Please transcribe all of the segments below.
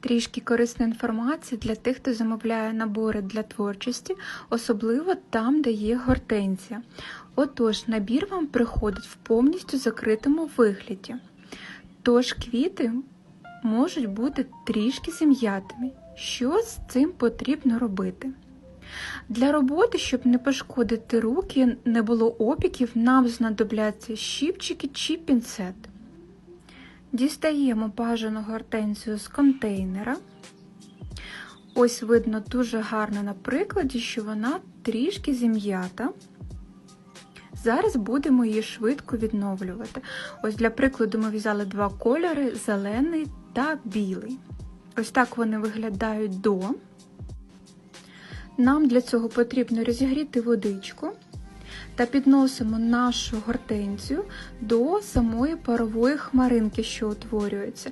Трішки корисної інформації для тих, хто замовляє набори для творчості, особливо там, де є гортензія. Отож, набір вам приходить в повністю закритому вигляді. Тож квіти можуть бути трішки зім'ятими. Що з цим потрібно робити? Для роботи, щоб не пошкодити руки, не було опіків, нам знадобляться щіпчики чи пінцет. Дістаємо бажану гортензію з контейнера. Ось видно дуже гарно на прикладі, що вона трішки зім'ята. Зараз будемо її швидко відновлювати. Ось для прикладу ми взяли два кольори зелений та білий. Ось так вони виглядають до. Нам для цього потрібно розігріти водичку та підносимо нашу гортензію до самої парової хмаринки, що утворюється.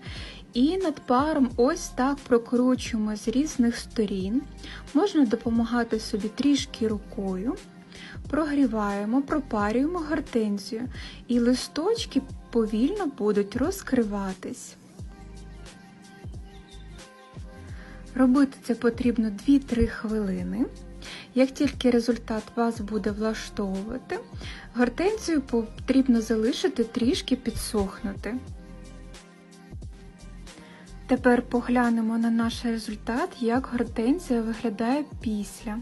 І над паром ось так прокручуємо з різних сторін. Можна допомагати собі трішки рукою. Прогріваємо, пропарюємо гортензію, і листочки повільно будуть розкриватись. Робити це потрібно 2-3 хвилини. Як тільки результат вас буде влаштовувати, гортензію потрібно залишити трішки підсохнути. Тепер поглянемо на наш результат, як гортензія виглядає після.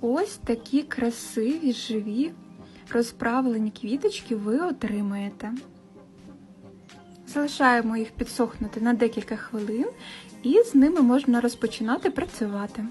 Ось такі красиві, живі, розправлені квіточки ви отримаєте. Залишаємо їх підсохнути на декілька хвилин, і з ними можна розпочинати працювати.